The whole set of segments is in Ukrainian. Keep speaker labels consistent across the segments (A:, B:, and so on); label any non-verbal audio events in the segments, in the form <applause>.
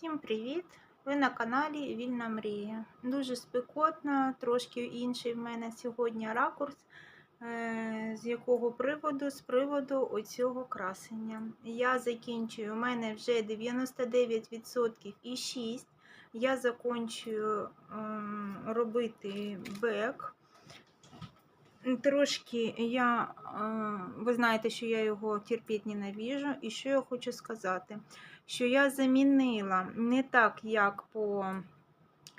A: Всім привіт! Ви на каналі Вільна Мрія. Дуже спекотно, трошки інший в мене сьогодні ракурс. е, З якого приводу? З приводу оцього красення. Я закінчую, у мене вже 99% і 6. Я закінчую ем, робити бек. Трошки я, е, ви знаєте, що я його терпіть ненавіжу. І що я хочу сказати? Що я замінила не так, як по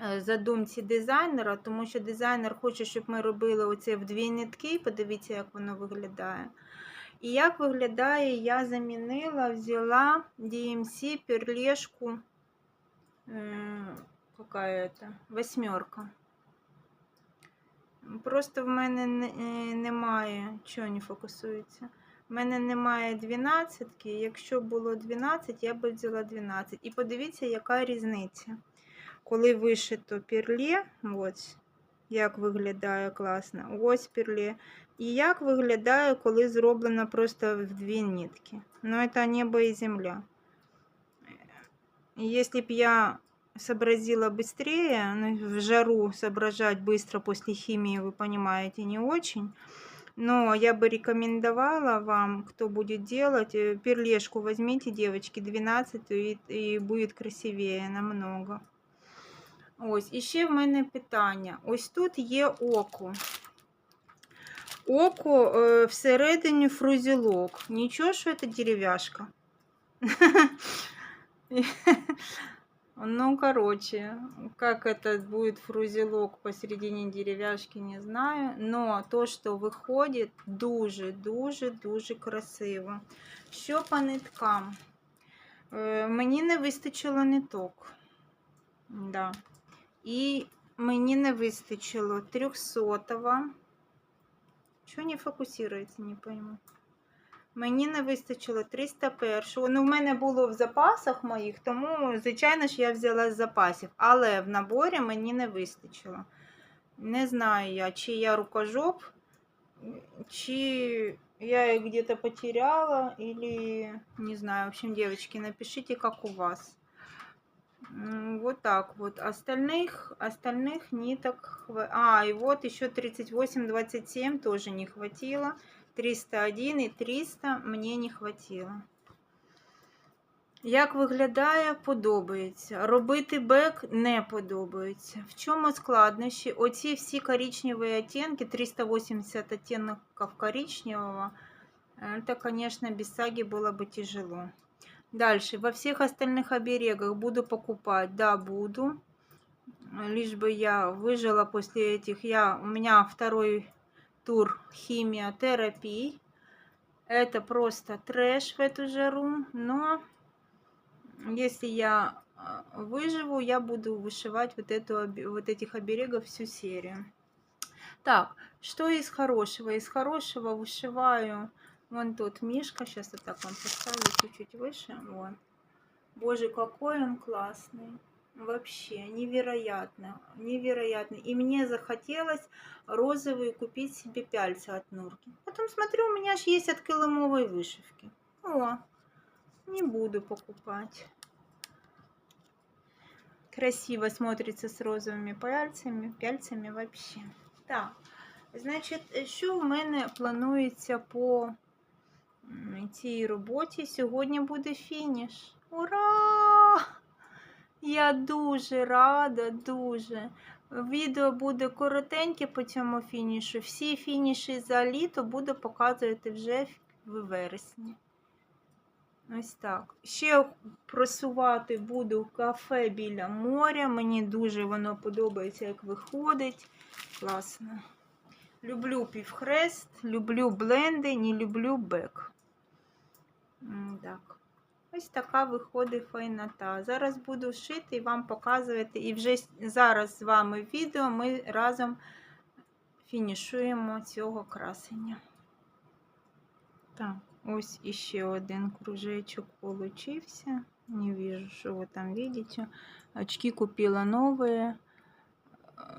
A: е, задумці дизайнера, тому що дизайнер хоче, щоб ми робили оце в дві нитки. Подивіться, як воно виглядає. І як виглядає, я замінила, взяла DMC перлешку. Е, какая это? Восьмерка. Просто в мене е, немає, чого не фокусується. В мене немає 12, якщо було 12, я би взяла 12. І подивіться, яка різниця. Коли вишито перле, ось як виглядає класно, ось перле. І як виглядає, коли зроблено просто в дві нитки. Ну, це небо і земля. Если б я сообразила быстрее, ну, в жару соображать быстро после химии, вы понимаете, не очень. Но я бы рекомендовала вам, кто будет делать, э, перлешку возьмите, девочки, 12 и, и будет красивее намного. Ось, і ще в мене питання. Ось тут є око. Око е, всередині фрузілок. Нічого, що це дерев'яшка. <laughs> Ну, короче, как это будет фрузелок посередине деревяшки, не знаю. Но то, что виходить, дуже-дуже-дуже красиво. Що по ниткам? Е, Мені не вистачило ниток. Да. І мені не вистачило 300-го. Чого не фокусується, не пойму. Мені не вистачило 301-го. Ну, в мене було в запасах моїх, тому, звичайно ж, я взяла з запасів. Але в наборі мені не вистачило. Не знаю я, чи я рукожоп, чи я их где-то потеряла, или не знаю. В общем, девочки, напишите, как у вас. Вот так вот. Остальных, остальных ниток... А, и вот еще 38-27 тоже не хватило. 301 і 300 мені не хватило. Як виглядає, подобається. Робити бек не подобається. В чому складнощі? Оці всі коричневі оттенки, 380 оттенків коричневого, это, конечно, без саги было бы тяжело. Дальше. Во всех остальных оберегах буду покупать? Да, буду. Лишь бы я выжила после этих. Я, у меня второй тур химиотерапии. Это просто трэш в эту жару, но если я а, выживу, я буду вышивать вот, эту, вот этих оберегов всю серию. Так, что из хорошего? Из хорошего вышиваю вон тот мишка. Сейчас вот так вам поставлю чуть-чуть выше. Вот. Боже, какой он классный. Вообще невероятно, невероятно. И мне захотелось розовые купить себе пяльца от Нурки. Потом смотрю, у меня же есть от килымовой вышивки. О, не буду покупать. Красиво смотрится с розовыми пальцами, пяльцами вообще. Так, значить, що в мене планується по м, цій роботі? Сьогодні буде фініш. Ура! Я дуже рада, дуже. Відео буде коротеньке по цьому фінішу. Всі фініші за літо буду показувати вже в вересні. Ось так. Ще просувати буду кафе біля моря. Мені дуже воно подобається, як виходить. Класно. Люблю півхрест, люблю бленди, не люблю бек. Так. Ось така виходить файнота. Зараз буду шити і вам показувати. І вже зараз з вами в відео ми разом фінішуємо цього красення. Так, ось іще один кружечок получився. Не вижу, що ви там видите. Очки купила новые.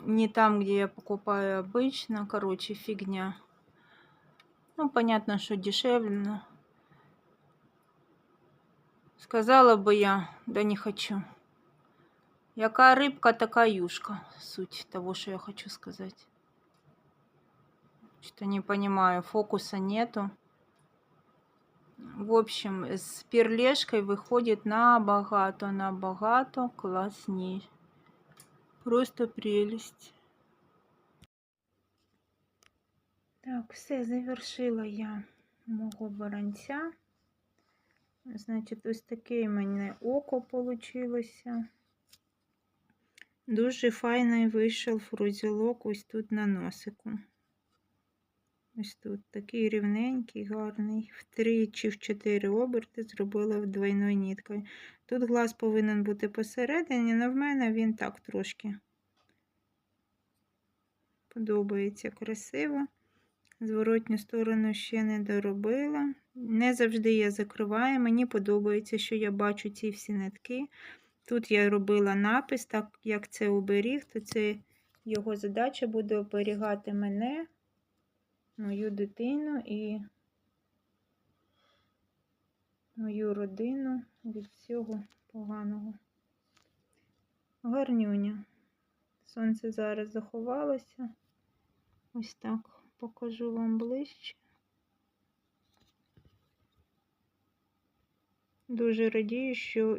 A: Не там, где я покупаю обычно. Короче, фигня. Ну, понятно, что дешевле, Сказала бы я, да не хочу. Яка рибка, така юшка. Суть того, что я хочу сказать. Что-то не понимаю, фокуса нету. В общем, с перлешкой выходит набагато, набагато классней. Просто прелесть. Так, все, завершила я мого баранця. Значить, ось таке в мене око получилося. Дуже файний вийшов фрузілок ось тут на носику. Ось тут такий рівненький, гарний. В три чи в чотири оберти зробила двойною ніткою. Тут глаз повинен бути посередині, але в мене він так трошки подобається красиво. Зворотню сторону ще не доробила. Не завжди я закриваю. Мені подобається, що я бачу ці всі нитки. Тут я робила напис, так як це оберіг, то це його задача буде оберігати мене, мою дитину і мою родину від всього поганого. Гарнюня. Сонце зараз заховалося. Ось так покажу вам ближче. Дуже радію, що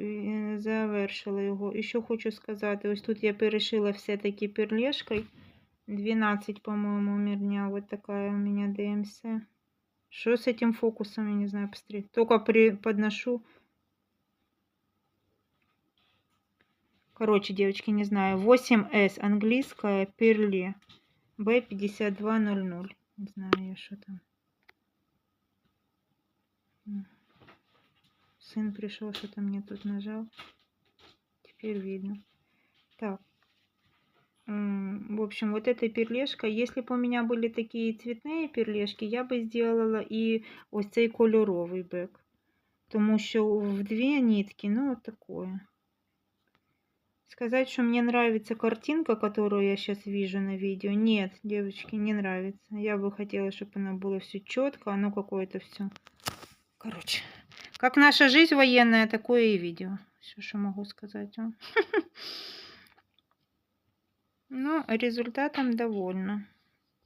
A: завершила його. І що хочу сказати, ось тут я перешила все-таки перлешкой. 12, по-моему, мирня. Вот такая у меня ДМС. Что с этим фокусом, я не знаю, посмотреть. Только при, подношу. Короче, девочки, не знаю. 8С английская перле. Б5200. Не знаю я, что там. Сын пришел, что-то мне тут нажал. Теперь видно. Так. В общем, вот эта перлешка, если бы у меня были такие цветные перлешки, я бы сделала и ось цей кольоровий бек. Тому що в две нитки, ну, вот такое. Сказать, что мне нравится картинка, которую я сейчас вижу на видео. Нет, девочки, не нравится. Я бы хотела, чтобы она было все четко, оно какое-то все. Короче, как наша жизнь военная, такое и видео. Все, что могу сказать вам. <laughs> Ну, результатом довольна.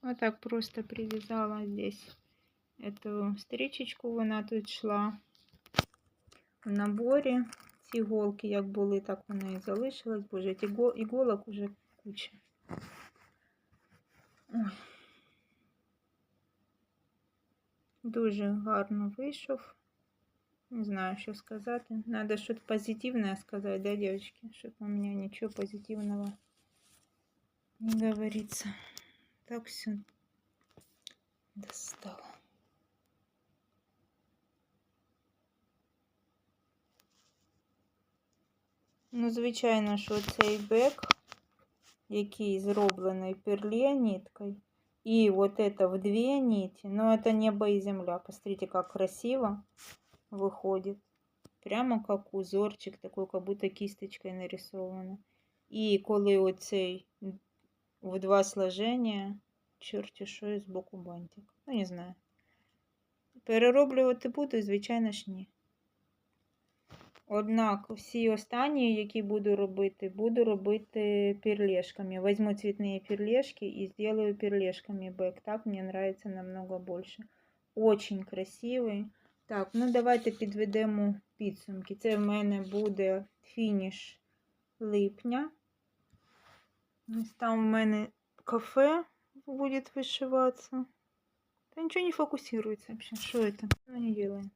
A: Вот так просто привязала здесь эту стрічечку, вона тут шла в наборі. Ці іголки, як були, так вони і залишились. Боже, іголок уже куча. Ой. Дуже гарно вийшов. Не знаю, що сказати. Надо что-то позитивное сказать, да, девочки? Чтобы у меня ничего позитивного не говорится. Так все достало. Ну, звичайно, що цей бек, який зроблений перле ниткой, и вот это в две нити, но это небо и земля. Посмотрите, как красиво выходит. Прямо как узорчик, такой, как будто кисточкой нарисовано. І коли оцей в два сложення, чорті що і з боку бантик. Ну, не знаю. Перероблювати буду, звичайно ж, ні. Однак всі останні, які буду робити, буду робити перлешками. Возьму цветные перлешки и сделаю перлешками бэк. Так мне нравится намного больше. Очень красивий. Так, ну давайте підведемо підсумки. Це в мене буде фініш липня. Ось там в мене кафе буде вишиватися. Та нічого не фокусируется вообще. Что это? Ну, не делаем.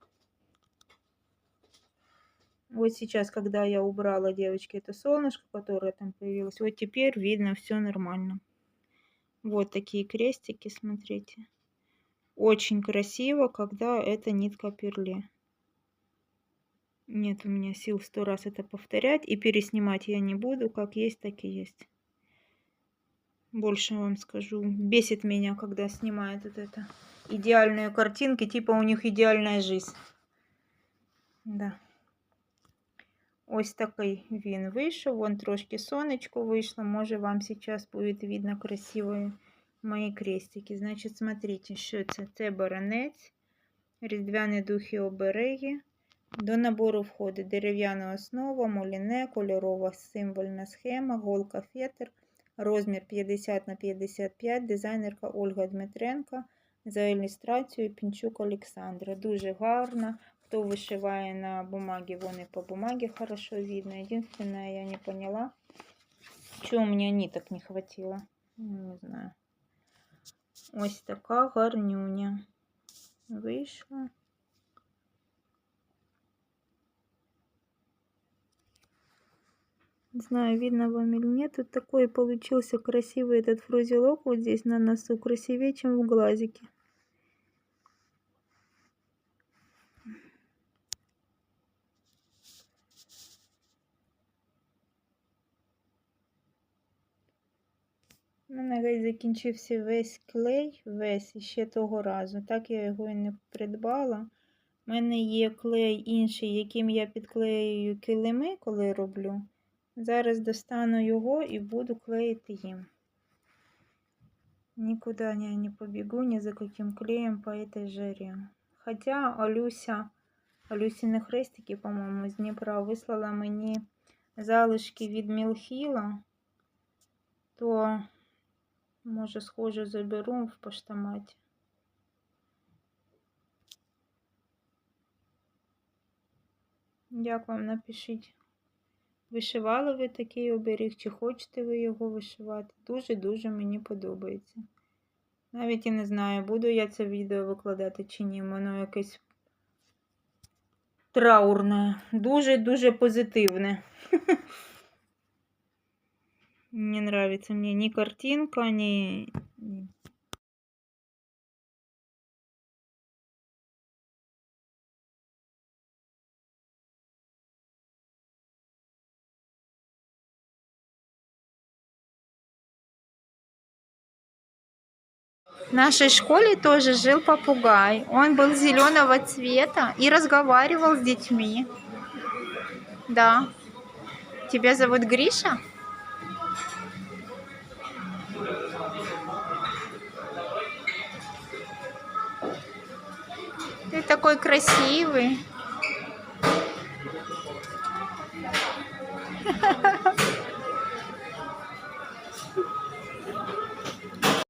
A: Вот сейчас, когда я убрала, девочки, это солнышко, которое там появилось, вот теперь видно все нормально. Вот такие крестики, смотрите. Очень красиво, когда это нитка перле. Нет у меня сил сто раз это повторять. И переснимать я не буду. Как есть, так и есть. Больше вам скажу. Бесит меня, когда снимают вот это идеальные картинки. Типа у них идеальная жизнь. Да. Ось такий він вийшов. Вон трошки сонечко вийшло. Може вам зараз буде видно красиві мої крестики. Значить, смотрите, що це? Це баранець, різдвяні духи обереги, До набору входить дерев'яна основа, моліне, кольорова символьна схема, голка фетр, розмір 50 на 55, дизайнерка Ольга Дмитренко, за ілюстрацією Пінчук Олександра. Дуже гарна. Хто вишиває на бумаге, вон и по бумаге хорошо видно. Единственное, я не поняла, чего мне ниток не хватило. Ну, Не знаю. Ось така гарнюня. Вийшла. Не знаю, видно вам или нет. Тут такой получился красивый этот фрузелок вот здесь на носу. Красивее, чем в глазике. У мене геть закінчився весь клей, весь ще того разу. Так я його і не придбала. У мене є клей інший, яким я підклеюю килими, коли роблю. Зараз достану його і буду клеїти їм. Никуда я не побегу ни за каким клеем по этой жаре. Хотя Алюся, Алюсіни хрестики, по-моєму, з Дніпра вислала мені залишки від Мілхіла, то може схоже заберу в поштоматі. Як вам напишіть, вишивали ви такий оберіг, чи хочете ви його вишивати? Дуже-дуже мені подобається. Навіть і не знаю, буду я це відео викладати чи ні. Воно якесь траурне, дуже-дуже позитивне. <laughs> Не нравится мне ни картинка, ни... В нашей школе тоже жил попугай. Он был зеленого цвета и разговаривал с детьми. Да. Тебя зовут Гриша? Такой красивый.